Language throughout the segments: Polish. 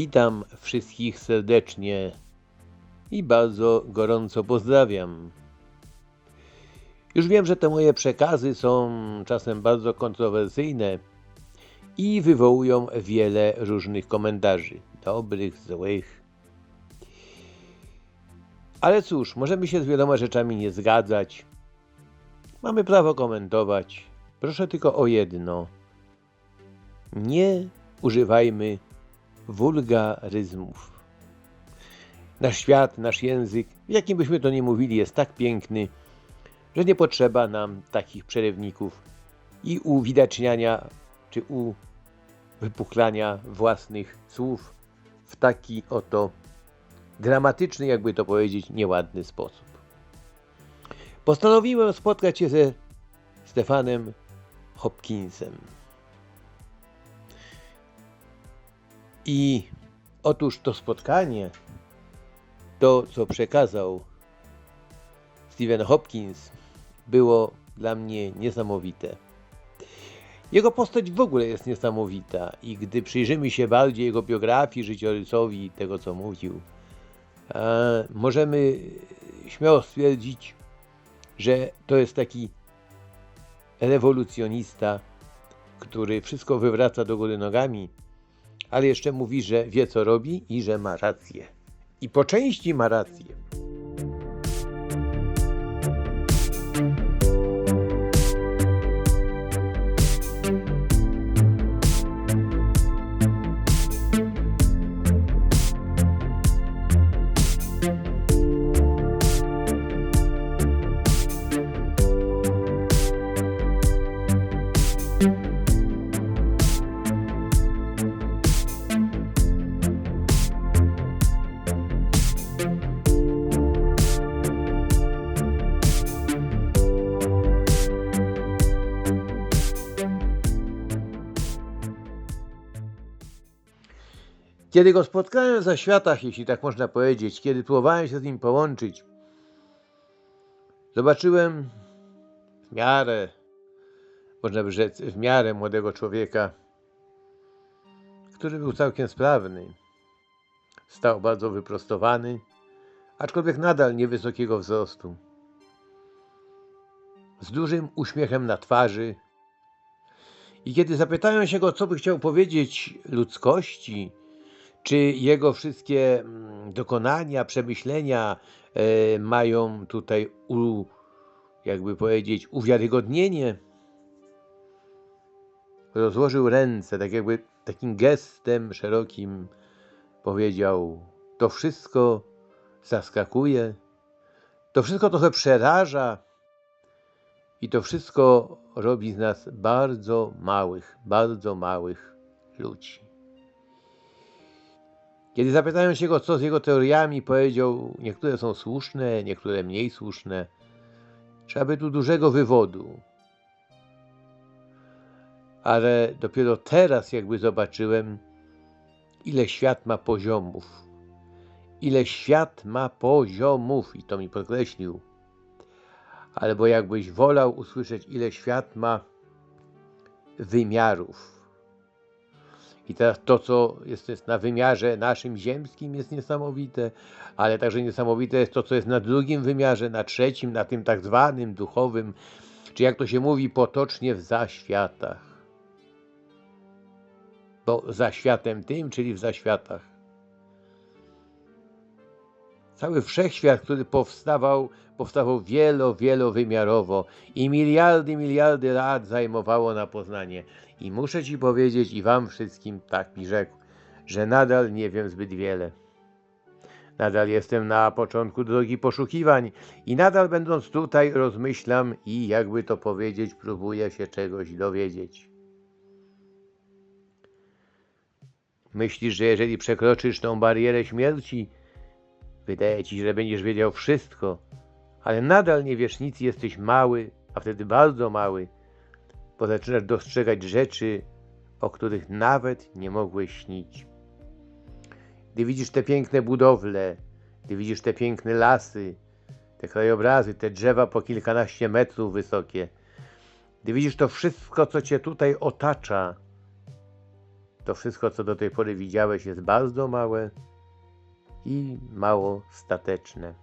Witam wszystkich serdecznie i bardzo gorąco pozdrawiam. Już wiem, że te moje przekazy są czasem bardzo kontrowersyjne i wywołują wiele różnych komentarzy, dobrych, złych. Ale cóż, możemy się z wieloma rzeczami nie zgadzać. Mamy prawo komentować. Proszę tylko o jedno. Nie używajmy wulgaryzmów. Nasz świat, nasz język, w jakim byśmy to nie mówili, jest tak piękny, że nie potrzeba nam takich przerywników i uwidaczniania czy uwypuklania własnych słów w taki oto dramatyczny, jakby to powiedzieć, nieładny sposób. Postanowiłem spotkać się ze Stefanem Hopkinsem. I otóż to spotkanie, to co przekazał Stephen Hopkins, było dla mnie niesamowite. Jego postać w ogóle jest niesamowita i gdy przyjrzymy się bardziej jego biografii, życiorysowi, tego co mówił, e, możemy śmiało stwierdzić, że to jest taki rewolucjonista, który wszystko wywraca do góry nogami, ale jeszcze mówi, że wie co robi i że ma rację. I po części ma rację. Kiedy go spotkałem za światach, jeśli tak można powiedzieć, kiedy próbowałem się z nim połączyć, zobaczyłem w miarę, można by rzec, w miarę młodego człowieka, który był całkiem sprawny. Stał bardzo wyprostowany, aczkolwiek nadal niewysokiego wzrostu. Z dużym uśmiechem na twarzy. I kiedy zapytałem się go, co by chciał powiedzieć ludzkości, czy jego wszystkie mm, dokonania, przemyślenia e, mają tutaj, u, jakby powiedzieć, uwiarygodnienie? Rozłożył ręce, tak jakby takim gestem szerokim powiedział: To wszystko zaskakuje, to wszystko trochę przeraża i to wszystko robi z nas bardzo małych, bardzo małych ludzi. Kiedy zapytałem się go, co z jego teoriami, powiedział, niektóre są słuszne, niektóre mniej słuszne. Trzeba by tu dużego wywodu. Ale dopiero teraz jakby zobaczyłem, ile świat ma poziomów. Ile świat ma poziomów i to mi podkreślił. Albo jakbyś wolał usłyszeć, ile świat ma wymiarów. I teraz to, co jest, jest na wymiarze naszym ziemskim, jest niesamowite, ale także niesamowite jest to, co jest na drugim wymiarze, na trzecim, na tym tak zwanym duchowym, czy jak to się mówi potocznie w zaświatach. Bo za światem tym, czyli w zaświatach. Cały wszechświat, który powstawał, powstawał wielo, wielowymiarowo i miliardy, miliardy lat zajmowało na poznanie. I muszę Ci powiedzieć i Wam wszystkim tak mi rzekł, że nadal nie wiem zbyt wiele. Nadal jestem na początku drogi poszukiwań i nadal będąc tutaj rozmyślam i jakby to powiedzieć, próbuję się czegoś dowiedzieć. Myślisz, że jeżeli przekroczysz tą barierę śmierci, wydaje ci że będziesz wiedział wszystko, ale nadal nie wiesz nic, jesteś mały, a wtedy bardzo mały, bo zaczynasz dostrzegać rzeczy, o których nawet nie mogłeś śnić. Gdy widzisz te piękne budowle, gdy widzisz te piękne lasy, te krajobrazy, te drzewa po kilkanaście metrów wysokie, gdy widzisz to wszystko, co cię tutaj otacza, to wszystko, co do tej pory widziałeś, jest bardzo małe i mało stateczne.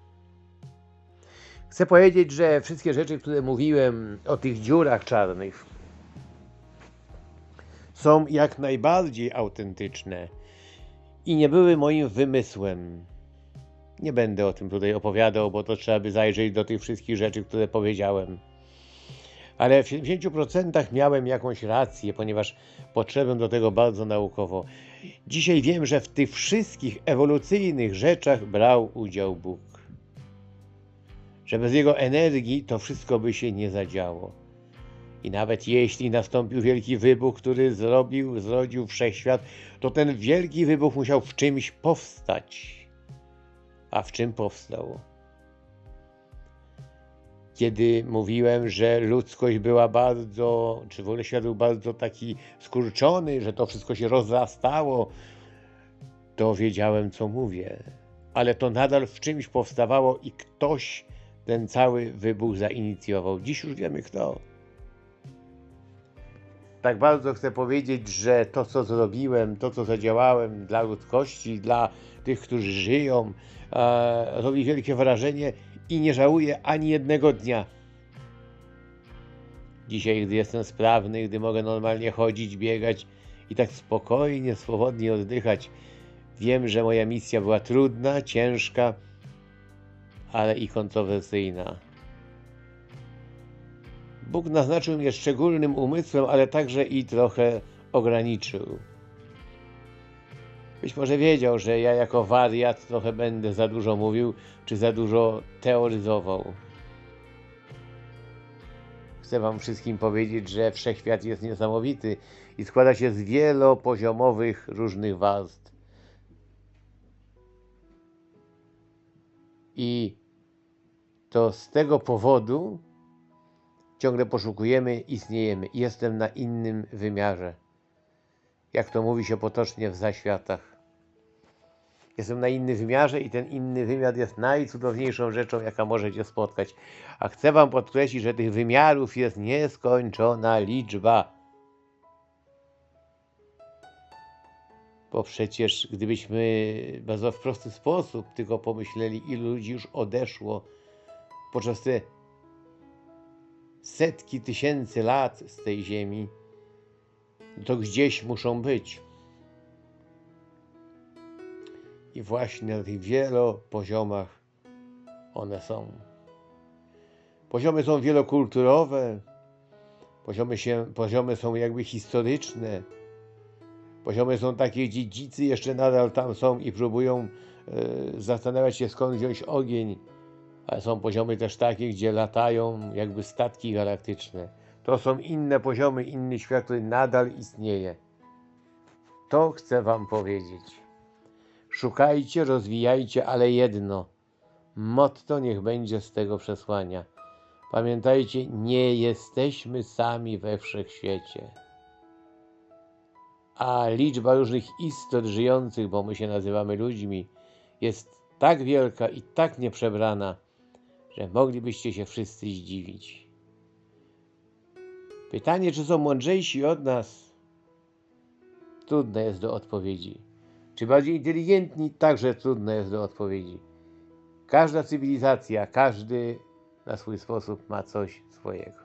Chcę powiedzieć, że wszystkie rzeczy, które mówiłem o tych dziurach czarnych, są jak najbardziej autentyczne i nie były moim wymysłem. Nie będę o tym tutaj opowiadał, bo to trzeba by zajrzeć do tych wszystkich rzeczy, które powiedziałem. Ale w 70% miałem jakąś rację, ponieważ podszedłem do tego bardzo naukowo. Dzisiaj wiem, że w tych wszystkich ewolucyjnych rzeczach brał udział Bóg. Że bez Jego energii to wszystko by się nie zadziało. I nawet jeśli nastąpił wielki wybuch, który zrobił, zrodził wszechświat, to ten wielki wybuch musiał w czymś powstać. A w czym powstał? Kiedy mówiłem, że ludzkość była bardzo, czy w ogóle świat był bardzo taki skurczony, że to wszystko się rozrastało, to wiedziałem, co mówię. Ale to nadal w czymś powstawało i ktoś ten cały wybuch zainicjował. Dziś już wiemy kto. Tak bardzo chcę powiedzieć, że to, co zrobiłem, to, co zadziałałem dla ludzkości, dla tych, którzy żyją, e, robi wielkie wrażenie i nie żałuję ani jednego dnia. Dzisiaj, gdy jestem sprawny, gdy mogę normalnie chodzić, biegać i tak spokojnie, swobodnie oddychać, wiem, że moja misja była trudna, ciężka, ale i kontrowersyjna. Bóg naznaczył mnie szczególnym umysłem, ale także i trochę ograniczył. Być może wiedział, że ja jako wariat trochę będę za dużo mówił, czy za dużo teoryzował. Chcę Wam wszystkim powiedzieć, że wszechświat jest niesamowity i składa się z wielopoziomowych różnych warstw. I to z tego powodu ciągle poszukujemy, istniejemy. Jestem na innym wymiarze. Jak to mówi się potocznie w zaświatach. Jestem na innym wymiarze i ten inny wymiar jest najcudowniejszą rzeczą, jaka możecie spotkać. A chcę Wam podkreślić, że tych wymiarów jest nieskończona liczba. Bo przecież gdybyśmy bardzo w prosty sposób tylko pomyśleli, ilu ludzi już odeszło podczas te setki tysięcy lat z tej ziemi, to gdzieś muszą być. I właśnie na tych wielopoziomach one są. Poziomy są wielokulturowe, poziomy, się, poziomy są jakby historyczne, poziomy są takie, gdzie dzicy jeszcze nadal tam są i próbują e, zastanawiać się skąd wziąć ogień, ale są poziomy też takie, gdzie latają jakby statki galaktyczne. To są inne poziomy, inny świat, który nadal istnieje. To chcę Wam powiedzieć. Szukajcie, rozwijajcie, ale jedno. Motto niech będzie z tego przesłania. Pamiętajcie, nie jesteśmy sami we wszechświecie. A liczba różnych istot żyjących, bo my się nazywamy ludźmi, jest tak wielka i tak nieprzebrana, że moglibyście się wszyscy zdziwić. Pytanie, czy są mądrzejsi od nas, trudne jest do odpowiedzi. Czy bardziej inteligentni, także trudne jest do odpowiedzi. Każda cywilizacja, każdy na swój sposób ma coś swojego.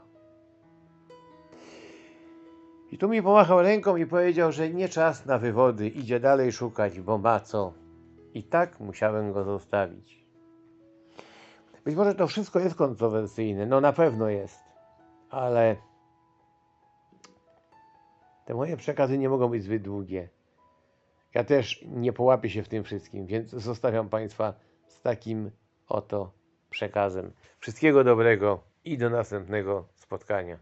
I tu mi pomachał ręką i powiedział, że nie czas na wywody, idzie dalej szukać, bo ma co. I tak musiałem go zostawić. Być może to wszystko jest kontrowersyjne, no na pewno jest, ale te moje przekazy nie mogą być zbyt długie. Ja też nie połapię się w tym wszystkim, więc zostawiam Państwa z takim oto przekazem. Wszystkiego dobrego i do następnego spotkania.